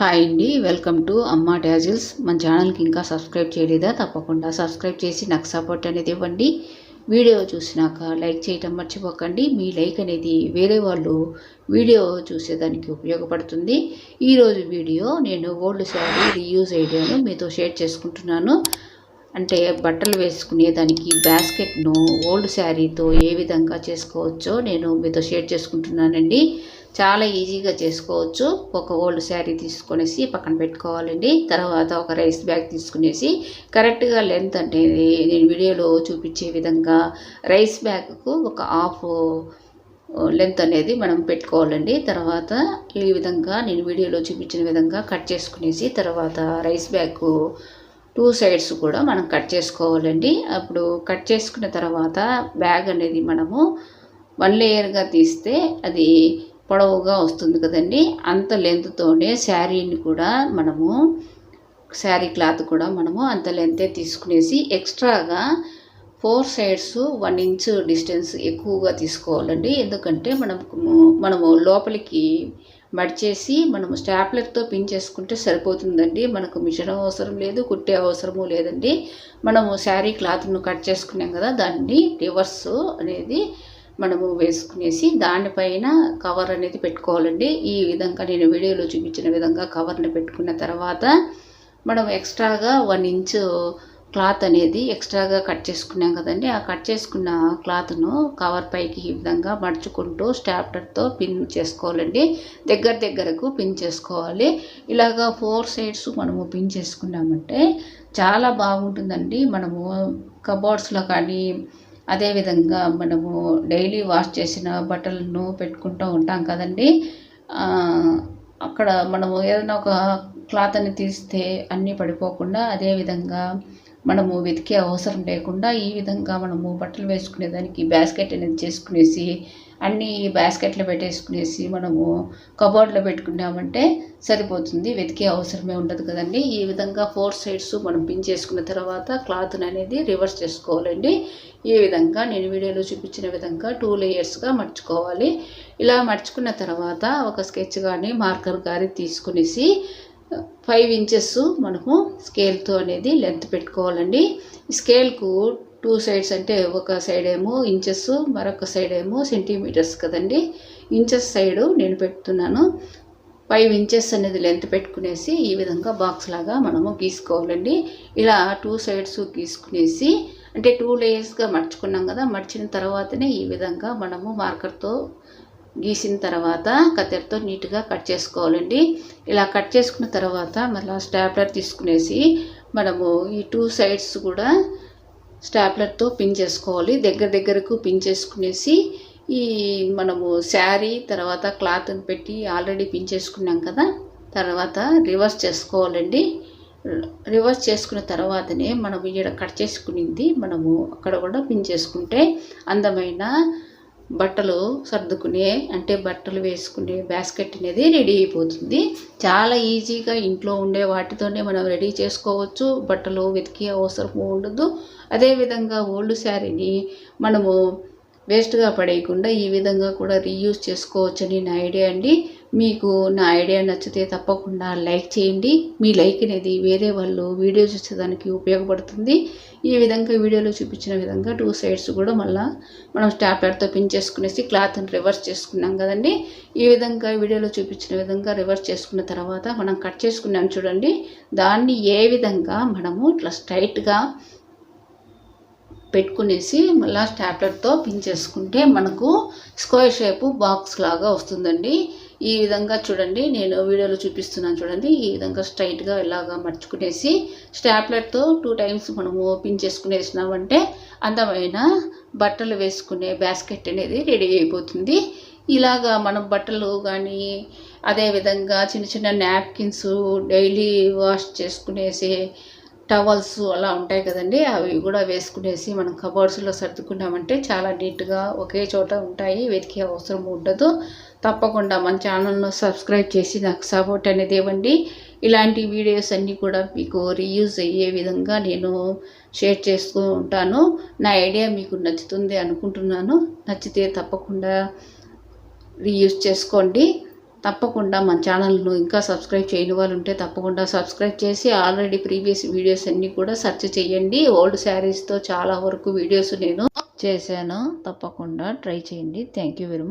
Hi అండి welcome to అమ్మ tassels మన ఛానల్కి ఇంకా సబ్స్క్రైబ్ చేయలేదా? తప్పకుండా సబ్స్క్రైబ్ చేసి నాకు సపోర్ట్ అనేది ఇవ్వండి. వీడియో చూసినాక లైక్ చేయటం మర్చిపోకండి. మీ లైక్ అనేది వేరే వాళ్ళు వీడియో చూసేదానికి ఉపయోగపడుతుంది. ఈరోజు వీడియో నేను ఓల్డ్ శారీ రీయూజ్ ఐడియాను మీతో షేర్ చేసుకుంటున్నాను. అంటే బట్టలు వేసుకునేదానికి బాస్కెట్ను ఓల్డ్ శారీతో ఏ విధంగా చేసుకోవచ్చో నేను మీతో షేర్ చేసుకుంటున్నానండి. చాలా ఈజీగా చేసుకోవచ్చు. ఒక ఓల్డ్ శారీ తీసుకొనేసి పక్కన పెట్టుకోవాలండి. తర్వాత ఒక రైస్ బ్యాగ్ తీసుకునేసి కరెక్ట్గా లెంత్ అంటే నేను వీడియోలో చూపించే విధంగా రైస్ బ్యాగ్కు ఒక హాఫ్ లెంత్ అనేది మనం పెట్టుకోవాలండి. తర్వాత ఈ విధంగా నేను వీడియోలో చూపించిన విధంగా కట్ చేసుకునేసి తర్వాత రైస్ బ్యాగ్ టూ సైడ్స్ కూడా మనం కట్ చేసుకోవాలండి. అప్పుడు కట్ చేసుకున్న తర్వాత బ్యాగ్ అనేది మనము వన్ లేయర్గా తీస్తే అది పొడవుగా వస్తుంది కదండి. అంత లెంత్తోనే శారీని కూడా మనము శారీ క్లాత్ కూడా మనము అంత లెంతే తీసుకునేసి ఎక్స్ట్రాగా four sides one inch distance ఎక్కువగా తీసుకోవాలండి. ఎందుకంటే మనము మనము లోపలికి మడిచేసి మనము స్టాప్లర్తో పిన్ చేసుకుంటే సరిపోతుందండి. మనకు మిషన్ అవసరం లేదు కుట్టే అవసరము లేదండి. మనము శారీ క్లాత్ను కట్ చేసుకున్నాం కదా దాన్ని రివర్స్ అనేది మనము వేసుకునేసి దానిపైన కవర్ అనేది పెట్టుకోవాలండి. ఈ విధంగా నేను వీడియోలో చూపించిన విధంగా కవర్ని పెట్టుకున్న తర్వాత మనం ఎక్స్ట్రాగా వన్ ఇంచు క్లాత్ అనేది ఎక్స్ట్రాగా కట్ చేసుకున్నాం కదండి. ఆ కట్ చేసుకున్న క్లాత్ను కవర్ పైకి ఈ విధంగా మడుచుకుంటూ స్టాప్టర్తో పిన్ చేసుకోవాలండి. దగ్గర దగ్గరకు పిన్ చేసుకోవాలి. ఇలాగా ఫోర్ సైడ్స్ మనము పిన్ చేసుకున్నామంటే చాలా బాగుంటుందండి. మనము కబోర్డ్స్లో కానీ అదేవిధంగా మనము డైలీ వాష్ చేసిన బట్టలను పెట్టుకుంటూ ఉంటాం కదండి. అక్కడ మనము ఏదైనా ఒక క్లాత్ అని తీస్తే అన్నీ పడిపోకుండా అదేవిధంగా మనము వెతికే అవసరం లేకుండా ఈ విధంగా మనము బట్టలు వేసుకునేదానికి బాస్కెట్ అనేది చేసుకునేసి అన్నీ బాస్కెట్లో పెట్టేసుకునేసి మనము కబోర్డ్లో పెట్టుకున్నామంటే సరిపోతుంది. వెతికే అవసరమే ఉండదు కదండి. ఈ విధంగా ఫోర్ సైడ్స్ మనం పిన్ చేసుకున్న తర్వాత క్లాత్ని అనేది రివర్స్ చేసుకోవాలండి. ఈ విధంగా నేను వీడియోలో చూపించిన విధంగా టూ లేయర్స్గా మర్చుకోవాలి. ఇలా మర్చుకున్న తర్వాత ఒక స్కెచ్ కానీ మార్కర్ కానీ తీసుకునేసి ఫైవ్ ఇంచెస్ మనము స్కేల్తో అనేది లెంత్ పెట్టుకోవాలండి. స్కేల్కు టూ సైడ్స్ అంటే ఒక సైడ్ ఏమో ఇంచెస్ మరొక సైడ్ ఏమో సెంటీమీటర్స్ కదండి. ఇంచెస్ సైడు నేను పెడుతున్నాను. ఫైవ్ ఇంచెస్ అనేది లెంత్ పెట్టుకునేసి ఈ విధంగా బాక్స్ లాగా మనము గీసుకోవాలండి. ఇలా టూ సైడ్స్ గీసుకునేసి అంటే టూ లేయర్స్గా మర్చుకున్నాం కదా మర్చిన తర్వాతనే ఈ విధంగా మనము మార్కర్తో గీసిన తర్వాత కత్తెరతో నీట్గా కట్ చేసుకోవాలండి. ఇలా కట్ చేసుకున్న తర్వాత మళ్ళీ స్టాప్లర్ తీసుకునేసి మనము ఈ టూ సైడ్స్ కూడా స్టాప్లర్తో పిన్ చేసుకోవాలి. దగ్గర దగ్గరకు పిన్ చేసుకునేసి ఈ మనము శారీ తర్వాత క్లాత్ని పెట్టి ఆల్రెడీ పిన్ చేసుకున్నాం కదా తర్వాత రివర్స్ చేసుకోవాలండి. రివర్స్ చేసుకున్న తర్వాతనే మనం ఇక్కడ కట్ చేసుకునింది మనము అక్కడ కూడా పిన్ చేసుకుంటే అందమైన బట్టలు సర్దుకునే అంటే బట్టలు వేసుకునే బాస్కెట్ అనేది రెడీ అయిపోతుంది. చాలా ఈజీగా ఇంట్లో ఉండే వాటితోనే మనం రెడీ చేసుకోవచ్చు. బట్టలు వెతికే అవసరం ఉండదు. అదేవిధంగా ఓల్డ్ శారీని మనము వేస్ట్గా పడేయకుండా ఈ విధంగా కూడా రీయూజ్ చేసుకోవచ్చని నా ఐడియా అండి. మీకు నా ఐడియా నచ్చితే తప్పకుండా లైక్ చేయండి. మీ లైక్ అనేది వేరే వాళ్ళు వీడియో చూసేదానికి ఉపయోగపడుతుంది. ఈ విధంగా వీడియోలో చూపించిన విధంగా టూ సైడ్స్ కూడా మళ్ళీ మనం స్టాప్లర్తో పిన్ చేసుకునేసి క్లాత్ని రివర్స్ చేసుకున్నాం కదండి. ఈ విధంగా వీడియోలో చూపించిన విధంగా రివర్స్ చేసుకున్న తర్వాత మనం కట్ చేసుకున్నాం చూడండి. దాన్ని ఏ విధంగా మనము ఇట్లా స్ట్రైట్గా పెట్టుకునేసి మళ్ళీ స్టాప్లర్తో పిన్ చేసుకుంటే మనకు స్క్వేర్ షేపు బాక్స్ లాగా వస్తుందండి. ఈ విధంగా చూడండి నేను వీడియోలో చూపిస్తున్నాను చూడండి ఈ విధంగా స్ట్రైట్గా ఇలాగా మర్చుకునేసి స్టాప్లర్తో టూ టైమ్స్ మనము ఓపెన్ చేసుకునేసినామంటే అందమైన బట్టలు వేసుకునే బాస్కెట్ అనేది రెడీ అయిపోతుంది. ఇలాగా మనం బట్టలు కానీ అదేవిధంగా చిన్న చిన్న నాప్కిన్స్ డైలీ వాష్ చేసుకునేసి టవల్స్ అలా ఉంటాయి కదండి అవి కూడా వేసుకునేసి మనం కబోర్డ్స్లో సర్దుకున్నామంటే చాలా నీట్గా ఒకే చోట ఉంటాయి వెతికే అవసరం ఉండదు. తప్పకుండా మన ఛానల్ను సబ్స్క్రైబ్ చేసి నాకు సపోర్ట్ అనేది ఇవ్వండి. ఇలాంటి వీడియోస్ అన్నీ కూడా మీకు రీయూజ్ అయ్యే విధంగా నేను షేర్ చేస్తూ ఉంటాను. నా ఐడియా మీకు నచ్చుతుంది అనుకుంటున్నాను. నచ్చితే తప్పకుండా రీయూజ్ చేసుకోండి. తప్పకుండా మన ఛానల్ను ఇంకా సబ్స్క్రైబ్ చేయని వాళ్ళు ఉంటే తప్పకుండా సబ్స్క్రైబ్ చేసి ఆల్రెడీ ప్రీవియస్ వీడియోస్ అన్నీ కూడా సెర్చ్ చేయండి. ఓల్డ్ శారీస్తో చాలా వరకు వీడియోస్ నేను చేశాను. తప్పకుండా ట్రై చేయండి. Thank you very much